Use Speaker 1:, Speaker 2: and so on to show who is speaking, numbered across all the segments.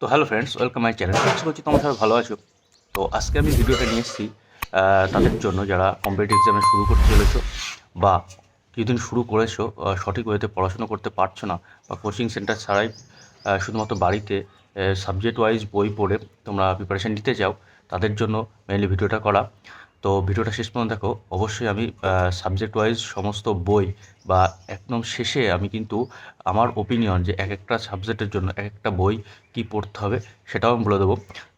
Speaker 1: তো hello friends welcome my channel আশা করছি তোমার সবাই ভালো আছো। তো আজকে আমি ভিডিওটা নিয়ে এসেছি তাদের জন্য যারা কম্পিটিভ এক্সামে শুরু করতে চলেছো বা কিছুদিন শুরু করেছ সঠিক ওয়েতে পড়াশোনা করতে পারছ না বা কোচিং সেন্টার ছাড়াই শুধুমাত্র বাড়িতে সাবজেক্ট ওয়াইজ বই পড়ে তোমরা প্রিপারেশান নিতে চাও, তাদের জন্য মেনলি ভিডিওটা করা। তো ভিডিওটা শেষ পর্যন্ত দেখো। অবশ্যই আমি সাবজেক্ট ওয়াইজ সমস্ত বই বা একদম শেষে আমি কিন্তু আমার ওপিনিয়ন যে এক একটা সাবজেক্টের জন্য এক একটা বই কি পড়তে হবে সেটাও আমি বলে দেবো।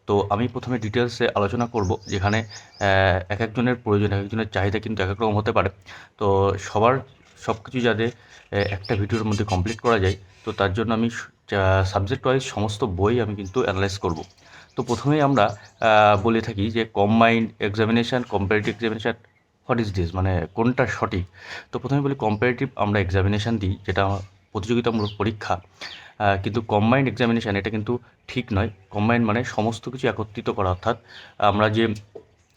Speaker 1: তো আমি প্রথমে ডিটেলসে আলোচনা করব যেখানে এক একজনের প্রয়োজন, এক একজনের চাহিদা কিন্তু এক এক রকম হতে পারে। তো সবার সব কিছু যাতে একটা ভিডিওর মধ্যে কমপ্লিট করা যায়, তো তার জন্য আমি সাবজেক্ট ওয়াইজ সমস্ত বই আমি কিন্তু অ্যানালাইজ করব। তো প্রথমেই আমরা বলে থাকি যে combined examination comparative examination what is this মানে কোনটা সঠিক? তো প্রথমে বলি কম্পারেটিভ আমরা এক্সামিনেশান দিই, যেটা প্রতিযোগিতামূলক পরীক্ষা। কিন্তু কম্বাইন্ড এক্সামিনেশান এটা কিন্তু ঠিক নয়। কম্বাইন্ড মানে সমস্ত কিছু একত্রিত করা, অর্থাৎ আমরা যে,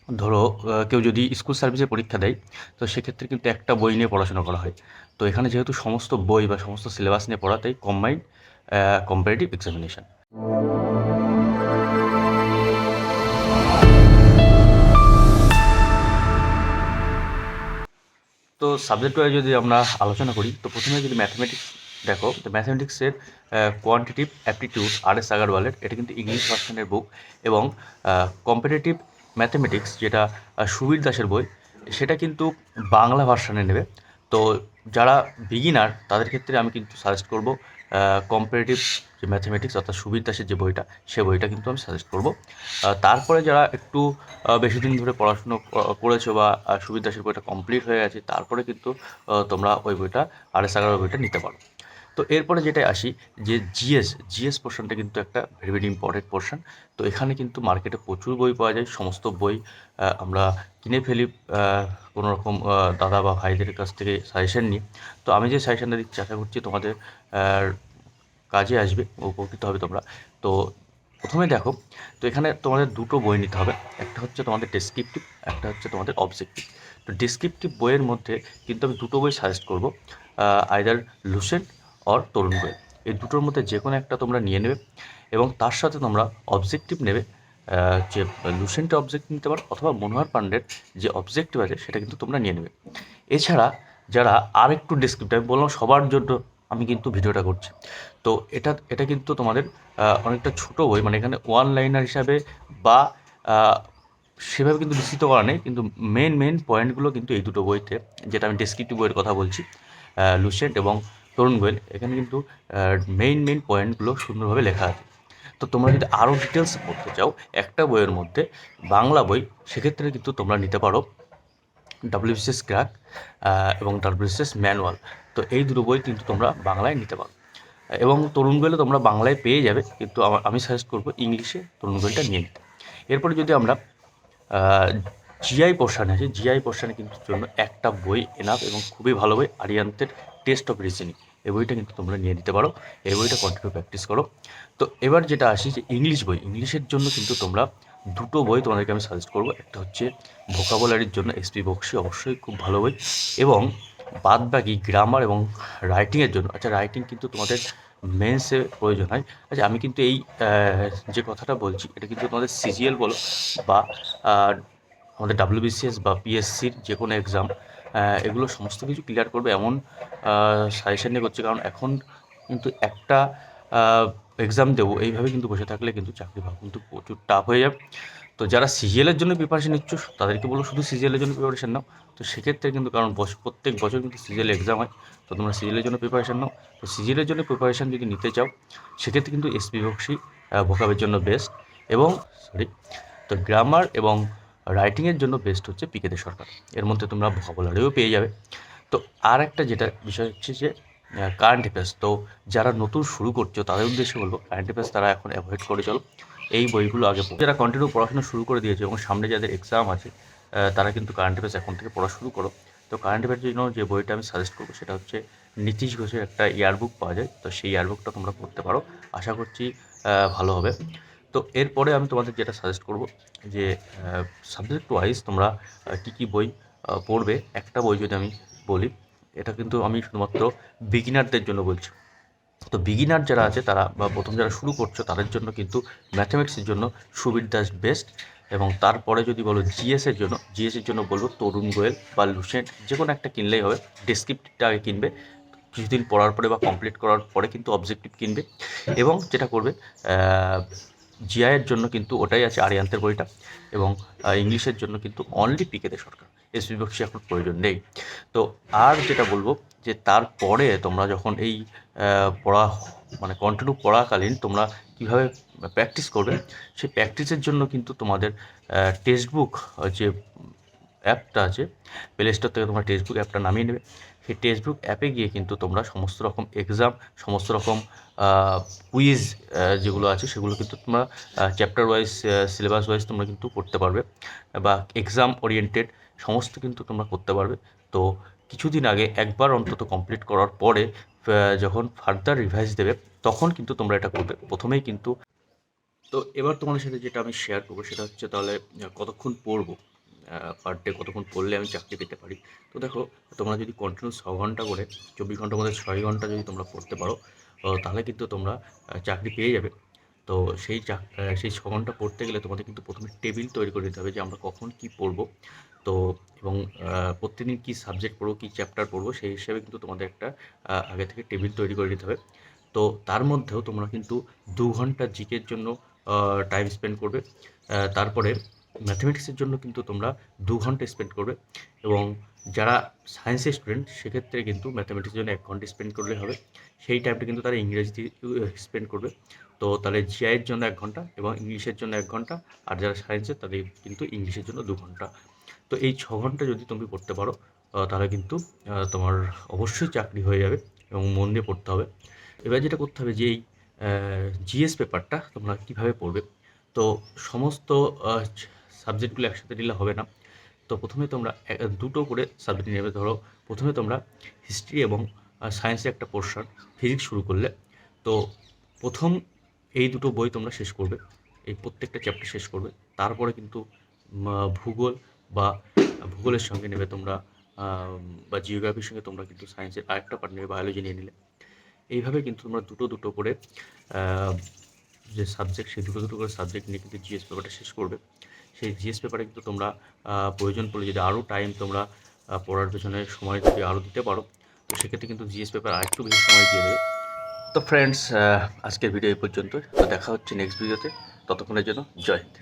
Speaker 1: ধরো কেউ যদি স্কুল সার্ভিসে পরীক্ষা দেয়, তো সেক্ষেত্রে কিন্তু একটা বই নিয়ে পড়াশোনা করা হয়। তো এখানে যেহেতু সমস্ত বই বা সমস্ত সিলেবাস নিয়ে পড়া, তাই কম্বাইন্ড কম্পারেটিভ এক্সামিনেশান তো সাবজেক্ট ওয়াইজ যদি আমরা আলোচনা করি, তো প্রথমে যদি ম্যাথমেটিক্স দেখো, তো ম্যাথমেটিক্সের কোয়ান্টিটিভ অ্যাপটিটিউড আর এস আগারওয়ালের এটা কিন্তু ইংলিশ ভার্সনের বুক এবং কম্পিটিটিভ ম্যাথমেটিক্স যেটা সুবীর দাসের বই, সেটা কিন্তু বাংলা ভার্সনে নেবে। তো যারা বিগিনার তাদের ক্ষেত্রে আমি কিন্তু সাজেস্ট করব কম্পারেটিভ যে ম্যাথমেটিক্স অর্থাৎ সুবীর দাসের যে বইটা, সে বইটা কিন্তু আমি সাজেস্ট করব। তারপরে যারা একটু বেশি দিন ধরে পড়াশুনো করেছ বা সুবীর দাসের বইটা কমপ্লিট হয়ে গেছে, তারপরে কিন্তু তোমরা ওই বইটা আর এস বইটা নিতে পারো। তো এরপরে যেটা আসি, যে জিএস জিএস পোর্শনটা কিন্তু একটা ভেরি ভেরি ইম্পর্টেন্ট পোর্শন তো এখানে কিন্তু মার্কেটে প্রচুর বই পাওয়া যায়, সমস্ত বই আমরা কিনে ফেলি কোনো রকম দাদা বা ভাইদের কাছ থেকে সাজেশন নিই। তো আমি যে সাজেশনটা দিচ্ছি, আশা করছি তোমাদের কাজে আসবে, উপকৃত হবে তোমরা। তো প্রথমে দেখো, তো এখানে তোমাদের দুটো বই নিতে হবে। একটা হচ্ছে তোমাদের ডেসক্রিপটিভ একটা হচ্ছে তোমাদের অবজেক্টিভ তো ডেসক্রিপটিভ বইয়ের মধ্যে কিন্তু আমি দুটো বই সাজেস্ট করব either Lucent or Tarun Goel এই দুটোর মধ্যে যে কোনো একটা তোমরা নিয়ে নেবে এবং তার সাথে তোমরা অবজেক্টিভ নেবে যে লুসেন্টের অবজেক্ট নিতে পারো অথবা মনোহর পাণ্ডের যে অবজেক্টিভ আছে সেটা কিন্তু তোমরা নিয়ে নেবে। এছাড়া যারা আর একটু ডেসক্রিপ্টিভ আমি বললাম সবার জন্য আমি কিন্তু ভিডিওটা করছি। তো এটা এটা কিন্তু তোমাদের অনেকটা ছোট বই মানে এখানে ওয়ান লাইনার হিসাবে বা সেভাবে কিন্তু বিস্তৃত করা নেই, কিন্তু মেন মেন পয়েন্টগুলো কিন্তু এই দুটো বইতে, যেটা আমি ডেসক্রিপটিভ বইয়ের কথা বলছি লুসেন্ট এবং তরুণ গোয়েল এখানে কিন্তু মেইন মেইন পয়েন্টগুলো সুন্দরভাবে লেখা আছে। তো তোমরা যদি আরও ডিটেলস পড়তে চাও, একটা বইয়ের মধ্যে বাংলা বই, সেক্ষেত্রে কিন্তু তোমরা নিতে পারো ডাব্লিউবিসিএস ক্র্যাক এবং ডাব্লিউবিসিএস ম্যানুয়াল তো এই দুটো বই কিন্তু তোমরা বাংলায় নিতে পারো। এবং তরুণ গোয়েলে তোমরা বাংলায় পেয়ে যাবে, কিন্তু আমা- আমি সাজেস্ট করব ইংলিশে তরুণ গোয়েলটা নিয়ে নিতে। এরপরে যদি আমরা জিআই পোর্শানে আছে জিআই পোর্শানে কিন্তু জন্য একটা বই এনাফ এবং খুবই ভালো বই আরিয়ান্তের টেস্ট অফ রিজনিং এই বইটা কিন্তু তোমরা নিয়ে নিতে পারো। এই বইটা কন্টিনিউ প্র্যাকটিস করো। তো এবার যেটা আসি যে ইংলিশ বই। ইংলিশের জন্য কিন্তু তোমরা দুটো বই তোমাদেরকে আমি সাজেস্ট করব। একটা হচ্ছে ভোকাবুলারির জন্য এসপি বক্সি অবশ্যই খুব ভালো বই। এবং বাদ বাকি গ্রামার এবং রাইটিংয়ের জন্য। আচ্ছা রাইটিং কিন্তু তোমাদের মেন্সে প্রয়োজন হয়। আচ্ছা আমি কিন্তু এই যে কথাটা বলছি, এটা কিন্তু তোমাদের সিজিএল বলো বা আমাদের ডাব্লিউবিসিএস বা পিএসসির যে কোনো এক্সাম এগুলো সমস্ত কিছু ক্লিয়ার করবে এমন সাজেশন নিয়ে করছে। কারণ এখন কিন্তু একটা এক্সাম দেবো, এইভাবে কিন্তু বসে থাকলে কিন্তু চাকরি পাওয়া কিন্তু প্রচুর টাফ হয়ে যাবে। তো যারা সিজিএলের জন্য প্রিপারেশন নিচ্ছ, তাদেরকে বলব শুধু সিজিএলের জন্য প্রিপারেশন নাও। তো সেক্ষেত্রে কিন্তু, কারণ প্রত্যেক বছর কিন্তু সিজিএল এক্সাম হয়, তো তোমরা সিজিএলের জন্য প্রিপারেশন নাও। তো সিজিএলের জন্য প্রিপারেশন যদি নিতে চাও, সেক্ষেত্রে কিন্তু এসপি বক্সি ভোকাবের জন্য বেস্ট এবং সরি তো গ্রামার এবং রাইটিংয়ের জন্য বেস্ট হচ্ছে পিকেতে সরকার। এর মধ্যে তোমরা ভোকাবুলারিও পেয়ে যাবে। তো আর একটা যেটা বিষয় হচ্ছে যে কারেন্ট অ্যাফেয়ার্স তো যারা নতুন শুরু করছ, তাদের উদ্দেশ্যে বলব কারেন্ট অ্যাফেয়ার্স তারা এখন অ্যাভয়েড করে চলো। এই বইগুলো আগে। যারা কন্টিনিউ পড়াশোনা শুরু করে দিয়েছে এবং সামনে যাদের এক্সাম আছে তারা কিন্তু কারেন্ট অ্যাফেয়ার্স এখন থেকে পড়া শুরু করো। তো কারেন্ট অ্যাফেয়ার্সের জন্য যে বইটা আমি সাজেস্ট করব, সেটা হচ্ছে নীতিশ ঘোষের একটা ইয়ারবুক পাওয়া যায়। তো সেই ইয়ারবুকটা তোমরা পড়তে পারো। আশা করছি ভালো হবে। তো এরপরে আমি তোমাদের যেটা সাজেস্ট করব যে সাবজেক্ট ওয়াইজ তোমরা কী কী বই পড়বে? একটা বই যদি আমি বলি, এটা কিন্তু আমি শুধুমাত্র বিগিনারদের জন্য বলছি। তো বিগিনার যারা আছে, তারা বা প্রথম যারা শুরু করছ, তাদের জন্য কিন্তু ম্যাথামেটিক্সের জন্য সুবির দাস বেস্ট এবং তারপরে যদি বলো জিএসের জন্য জিএসের জন্য বলব তরুণ গোয়েল বা লুসেন্ট যে কোনো একটা কিনলেই হবে। ডেসক্রিপ্টিভটা আগে কিনবে, কিছুদিন পড়ার পরে বা কমপ্লিট করার পরে কিন্তু অবজেক্টিভ কিনবে এবং যেটা করবে জিআইয়ের জন্য কিন্তু ওটাই আছে আরিয়ান্তের বইটা এবং ইংলিশের জন্য কিন্তু অনলি পিকেতে সরকার। এস বিভক্সি এখন প্রয়োজন নেই। তো আর যেটা বলব, যে তারপরে তোমরা যখন এই পড়া মানে কন্টিনিউ পড়াকালীন তোমরা কীভাবে প্র্যাকটিস করবে, সেই প্র্যাকটিসের জন্য কিন্তু তোমাদের টেক্সট বুক যে অ্যাপটা আছে প্লে স্টোর থেকে তোমরা টেক্সট বুক অ্যাপটা নামিয়ে নেবে। সেই টেক্সট বুক অ্যাপে গিয়ে কিন্তু তোমরা সমস্ত রকম এক্সাম সমস্ত রকম কুইজ যেগুলো আছে সেগুলো কিন্তু তোমরা চ্যাপ্টার ওয়াইজ সিলেবাস ওয়াইজ তোমরা কিন্তু করতে পারবে বা এক্সাম ওরিয়েন্টেড সমস্ত কিন্তু তোমরা করতে পারবে। তো কিছুদিন আগে একবার অন্তত কমপ্লিট করার পরে যখন ফার্দার রিভাইজ দেবে, তখন কিন্তু তোমরা এটা করবে। প্রথমেই কিন্তু তো এবার তোমাদের সাথে যেটা আমি শেয়ার করব সেটা হচ্ছে তাহলে কতক্ষণ পড়ব? পার ডে কতক্ষণ পড়লে আমি চাকরি পেতে পারি? তো দেখো, তোমরা যদি কন্টিনিউ ছ ঘণ্টা করে, চব্বিশ ঘণ্টার মধ্যে ছয় ঘণ্টা যদি তোমরা পড়তে পারো তাহলে কিন্তু তোমরা চাকরি পেয়ে যাবে। তো সেই সেই ছ ঘণ্টা পড়তে গেলে তোমাদের কিন্তু প্রথমে টেবিল তৈরি করে দিতে হবে যে আমরা কখন কি পড়ব। তো, এবং প্রত্যেকদিন কী সাবজেক্ট পড়ব, কী চ্যাপ্টার পড়ব, সেই হিসাবে কিন্তু তোমাদের একটা আগে থেকে টেবিল তৈরি করে দিতে হবে। তো তার মধ্যেও তোমরা কিন্তু দু ঘণ্টা জিকের জন্য টাইম স্পেন্ড করবে। তারপরে ম্যাথমেটিক্সের জন্য কিন্তু তোমরা দু ঘণ্টা স্পেন্ড করবে এবং যারা সায়েন্সের স্টুডেন্ট সেক্ষেত্রে কিন্তু ম্যাথমেটিক্সের জন্য এক ঘণ্টা স্পেন্ড করলে হবে। সেই টাইমটা কিন্তু তারা ইংরেজিতে স্পেন্ড করবে। তো তাহলে জিআইয়ের জন্য এক ঘণ্টা এবং ইংলিশের জন্য এক ঘণ্টা, আর যারা সায়েন্সের তাদের কিন্তু ইংলিশের জন্য দু ঘণ্টা। তো এই ছ ঘণ্টা যদি তুমি পড়তে পারো তাহলে কিন্তু তোমার অবশ্যই চাকরি হয়ে যাবে এবং মন দিয়ে পড়তে হবে। এবার যেটা করতে হবে যে এই জিএস পেপারটা তোমরা কীভাবে পড়বে? তো সমস্ত সাবজেক্টগুলো একসাথে নিলে হবে না। তো প্রথমে তোমরা দুটো করে সাবজেক্ট নেবে। ধরো, প্রথমে তোমরা হিস্ট্রি এবং সায়েন্সের একটা পোর্শন ফিজিক্স শুরু করলে। তো প্রথম এই দুটো বই তোমরা শেষ করবে, এই প্রত্যেকটা চ্যাপ্টার শেষ করবে। তারপরে কিন্তু ভূগোল বা ভূগোলের সঙ্গে নেবে তোমরা বা জিওগ্রাফির সঙ্গে তোমরা কিন্তু সায়েন্সের আরেকটা পার্ট নেবে বায়োলজি নিয়ে নিলে। এইভাবে কিন্তু তোমরা দুটো দুটো করে যে সাবজেক্ট সেই দুটো দুটো করে সাবজেক্ট নিয়ে কিন্তু জিএস পেপারটা শেষ করবে। সেই জিএস পেপারে কিন্তু তোমরা প্রয়োজন পড়লে যদি আরও টাইম তোমরা পড়ার পেছনে সময় যদি আরও দিতে পারো, তো সেক্ষেত্রে কিন্তু জিএস পেপার আরেকটু বেশি সময় দিয়ে দেবে। তো ফ্রেন্ডস আজকের ভিডিও এই পর্যন্ত তো দেখা হচ্ছে নেক্সট ভিডিওতে ততক্ষণের জন্য জয় হিন্দ।